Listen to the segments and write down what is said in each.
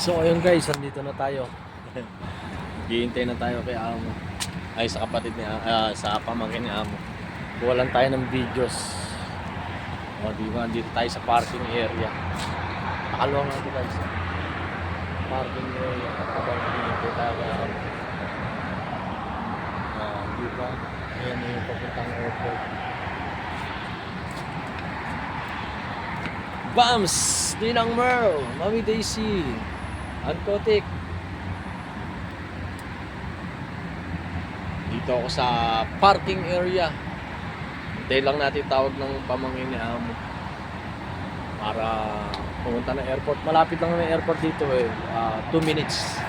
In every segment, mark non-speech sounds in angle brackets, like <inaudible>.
So ayun guys, andito na tayo. Hihintay na tayo kay Amo. Ay sa kapatid ni ah, sa pamangkin ni Amo. Kuha tayo ng videos. O di ba, andito tayo sa parking area. Nakalawang natin guys. Parking area. Habang hinihintay tayo kay Amo. Ah, di ba? Ayan yung papuntang airport. Bams! Ninang Merl! Mami Daisy! Ankotik! Dito ako sa parking area. Hintay lang natin tawag ng pamangkin ni Amo. Para pumunta ng airport. Malapit lang ng airport dito eh. 2 minutes.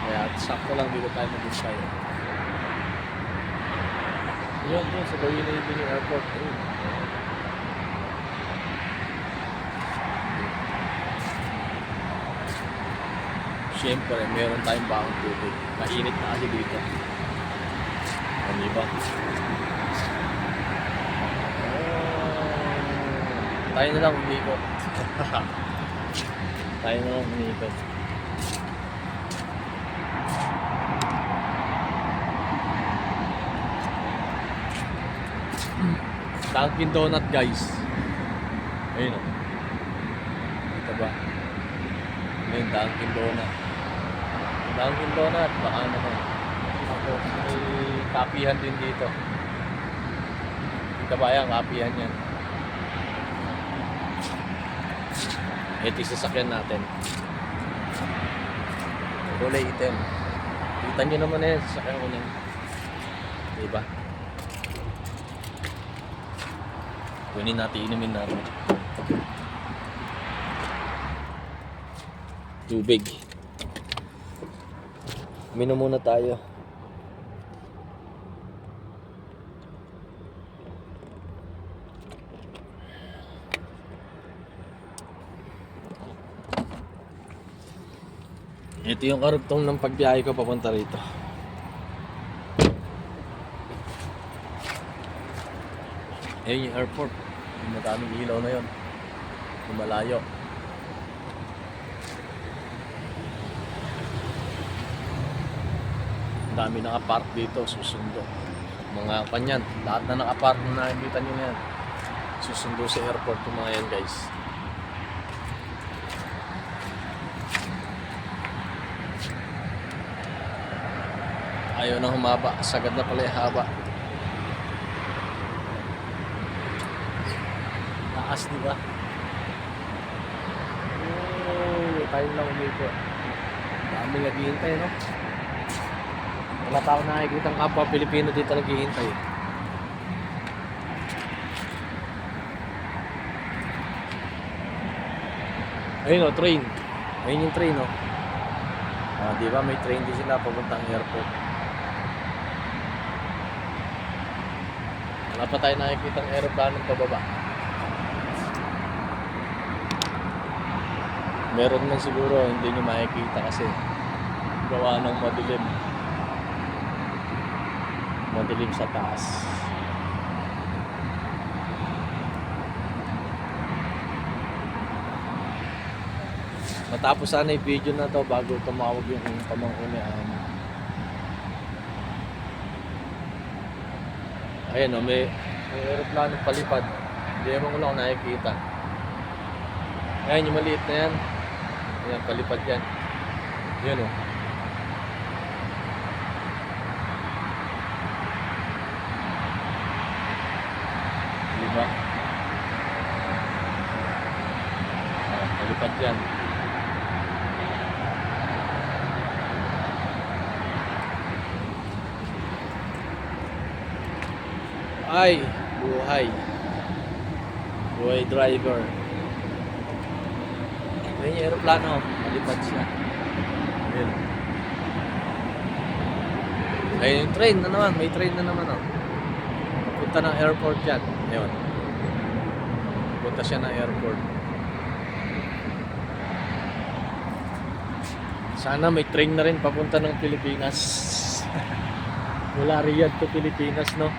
Kaya sakto lang dito tayo mag-intay. Yun, yun. Sa gawin na yung airport. Ayun. Siyempre, meron tayong bakong tubig. Mainit na kasi dito. Ano ba? Oh, tayo na lang umikot. <laughs> tayo na lang umikot. Dunkin Donut guys. Ayun o. Ito ba? Ayun, Dunkin Donut. Dunkin Donut, baka naman. Ako, may kapihan din dito. Kita ba yan? Kapihan yan. Ito yung sasakyan natin. Kulay item. Kita nyo naman na yan, sasakyan ko yan. Diba? Kunin natin, inumin natin. Tubig. Minom muna tayo. Ito yung karugtong ng pagbiyahe ko papunta rito. Ayun yung airport. Yung madaming ilaw na yun. Yung malayo. Ang dami nakapark dito, susundo. Mga kanyan, lahat na nakapark na nakikita nyo na yan. Susundo sa airport yung mga yan guys. Ayaw na humaba, sagad na pala yung haba. Taas di ba? Oh, tayo lang umiko. Dami naghihintay no? Wala pa ako nakikita ang kapwa Pilipino dito naghihintay. Ayun o, train. Ayun yung train o. Ah, di ba may train din sila papuntang airport. Wala pa tayo nakikita ang aeroplano pababa. Meron man siguro, hindi nyo makikita kasi gawa ng madilim. Madilim sa taas. Matapos sana yung video na to bago tumawag yung Amo. Ayan o, may, may aeroplano palipad. Hindi naman ko lang nakikita. Ayan yung maliit na yan. Ayan, palipad yan. Yun o. Diba? Palipad yan. Ay, buhay. Buhay driver. Yung aeroplano, malipad siya. Ayun. Ayun yung train na naman, may train na naman oh. Punta ng airport yan. Ayun. Punta siya ng airport. Sana may train na rin papunta ng Pilipinas. <laughs> Mula Riyadh to Pilipinas, no?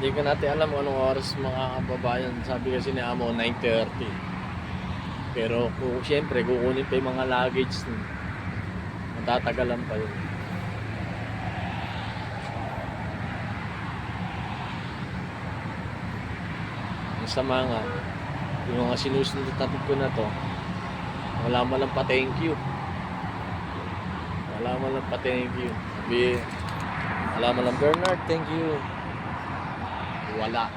Hindi ko natin alam anong oras mga kababayan. Sabi kasi ni Amo, 9.30. Pero kung siyempre, kukunin pa yung mga luggage. Matatagalan pa yun. Ang sama nga, yung mga sinusunod na topic ko na to, wala man lang pa thank you. Wala man lang pa thank you. Sabi, wala man lang Bernard, thank you. Wala.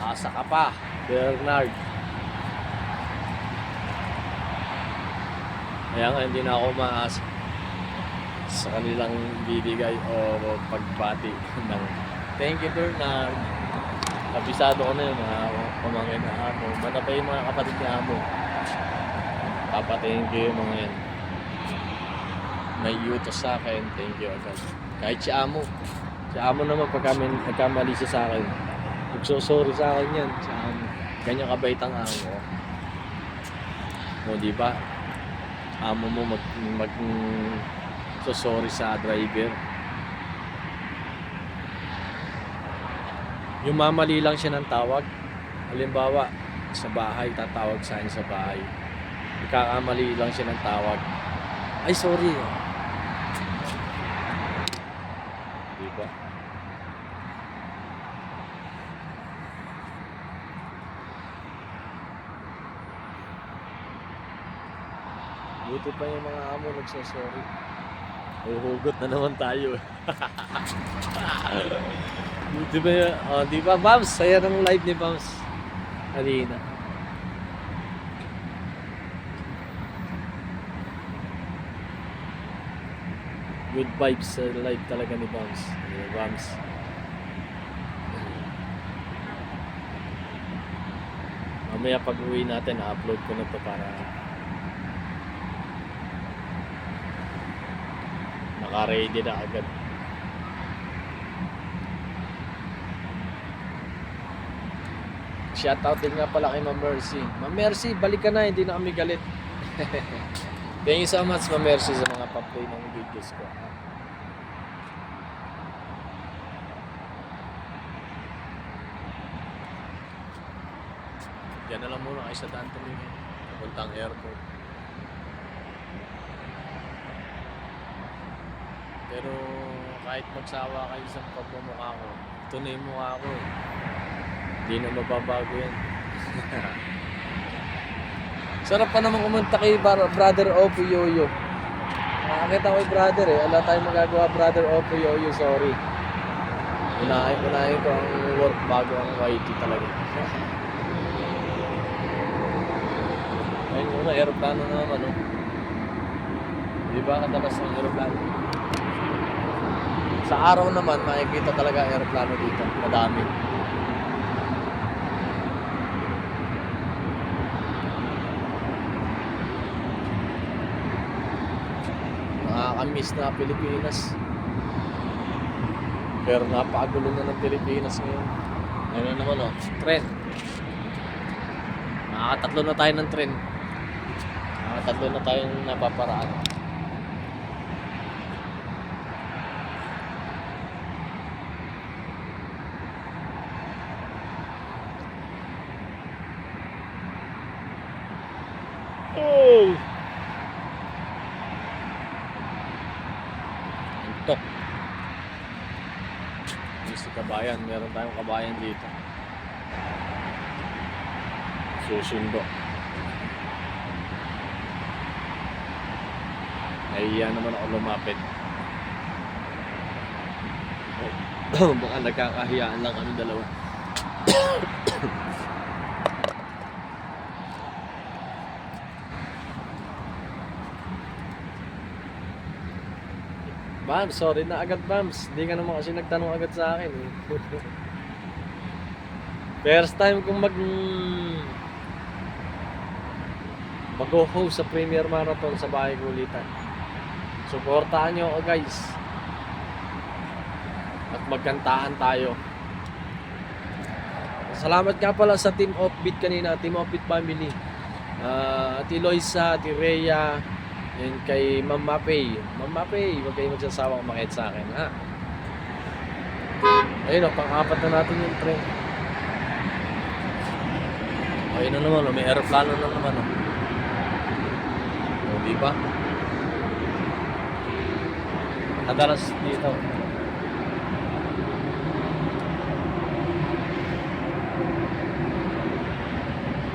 Asa ka pa, Bernard. Kaya nga hindi na ako maasa sa kanilang bibigay o pagpati <laughs> ng thank you Bernard. Kabisado ko na yun, mga pamangkin na amo. Mana pa yung mga kapatid ni amo. Papatingin ko yung mga yan. May utos sa akin, thank you agad. Kahit si amo. Si amo naman pagka may nagkamali siya sa akin. Nagsosorry sa akin yan. Si amo. Ganyan kabait ang amo. O di ba? Amo mo mag, mag so sorry sa driver. Yung mamali lang siya ng tawag. Halimbawa, sa bahay, tatawag sa akin sa bahay. Ikakamali lang siya ng tawag. Ay, sorry. Di ba? Buti pa yung mga amo nagsasorry. Uhugot na naman tayo. <laughs> Buti ba yun? Oh, di ba, Bams? Saya ng live ni Bams. Halina. Good vibes sa live talaga ni Bams. Bams. Mamaya pag uwi natin, na-upload ko na to para naka-ready na agad. Shoutout din nga pala kay Ma'am Mercy. Ma'am Mercy, balik ka na, hindi na kami galit. <laughs> Thank you so much, Ma'am Mercy, sa mga pa-play ng videos ko. Diyan na lang muna kayo sa daan tumingin. Papuntang airport. Pero kahit magsawa kayo sa pagmumukha ko, ito na yung mukha ko eh. Hindi na mababago yan. <laughs> Sarap pa naman kumunta kay Brother Opo Yoyo. Nakakita ko kay brother eh. Wala tayong magagawa Brother Opo Yoyo, sorry. Unahin, unahin ko ang work bago ang YT talaga. <laughs> Ayun muna, aeroplano na naman oh. Di ba katalas ng aeroplano? Sa araw naman, makikita talaga aeroplano dito. Madami. Nakakamiss na Pilipinas. Pero napakagulo na ng Pilipinas ngayon. Ano naman oh, tren. Nakakatatlo na tayo ng tren. Nakakatatlo na tayong napaparaan. Oh! Antok. Yung si kabayan, meron tayong kabayan dito. Susundo. Nahiya naman ako lumapit. <clears throat> Baka nagkakahiyaan lang kami dalawa. Bams, sorry na agad Bams. Hindi ka naman kasi nagtanong agad sa akin. eh. <laughs> First time kong mag mag-host sa Premier Marathon sa bahay kulitan. Suportahan nyo ako guys. At magkantaan tayo. Salamat nga pala sa Team Offbeat kanina, Team Offbeat Family. Ah, Ati Loisa, Ati Rhea, and kay Ma'am Mapay. Ma'am Mapay, huwag kayo magsasawang makit sa akin, ha? Ayun o, pang-apat na natin yung train. Ayun na naman, oh, may aeroplano na naman. Oh. Oh, di ba? Madalas dito.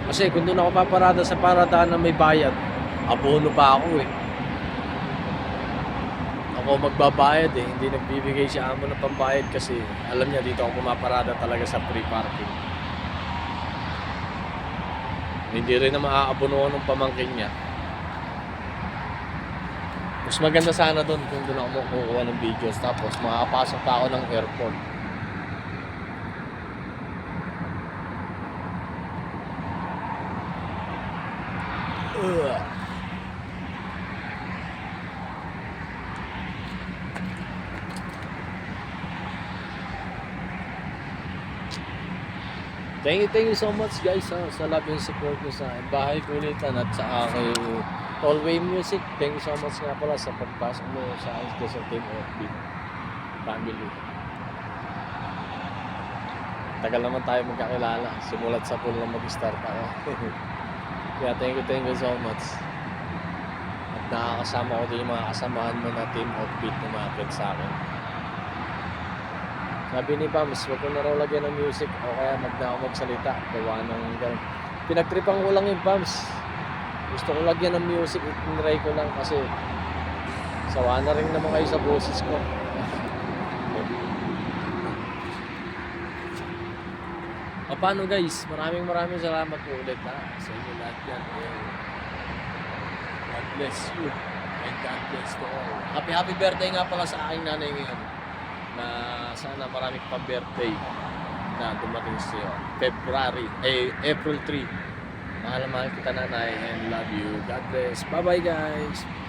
Kasi kung doon ako paparada sa paradaan na may bayad, abono pa ako eh. Ako magbabayad eh, hindi nagbibigay si amo ng pambayad kasi alam niya dito ako pumaparada talaga sa free parking. Hindi rin na maaabono ng pamangkin niya. Mas maganda sana doon kung doon ako kukuha ng videos tapos makakapasok pa ako ng airport. Thank you, thank you so much guys ha, sa love and support nyo sa. Bahay kulitan at sa aking Tollway Music. Thank you so much nga pala sa pagpasok mo sa akin sa Team Offbeat Family. Tagal naman tayo magkakilala. Simulat sa pool na mag-start ako. <laughs> Kaya thank you, thank you so much. At nakakasama ko din yung mga kasamahan mo na Team Offbeat na mga sa akin. Sabi ni Pams, wag ko na raw lagyan ng music o kaya mag na ako magsalita. Gawa ng ganun. Pinagtripan ko lang yung Pams. Gusto ko lagyan ng music, itinry ko lang kasi sawa na rin naman kayo sa boses ko. O paano guys, maraming maraming salamat po ulit ha, sa inyo lahat yan. God bless you and God bless to all. Happy happy birthday nga pala sa aking nanay ngayon na sana marami pa birthday na dumating sa iyo. February, eh, April 3. Mahal na mahal kita nanay and love you. God bless. Bye bye guys.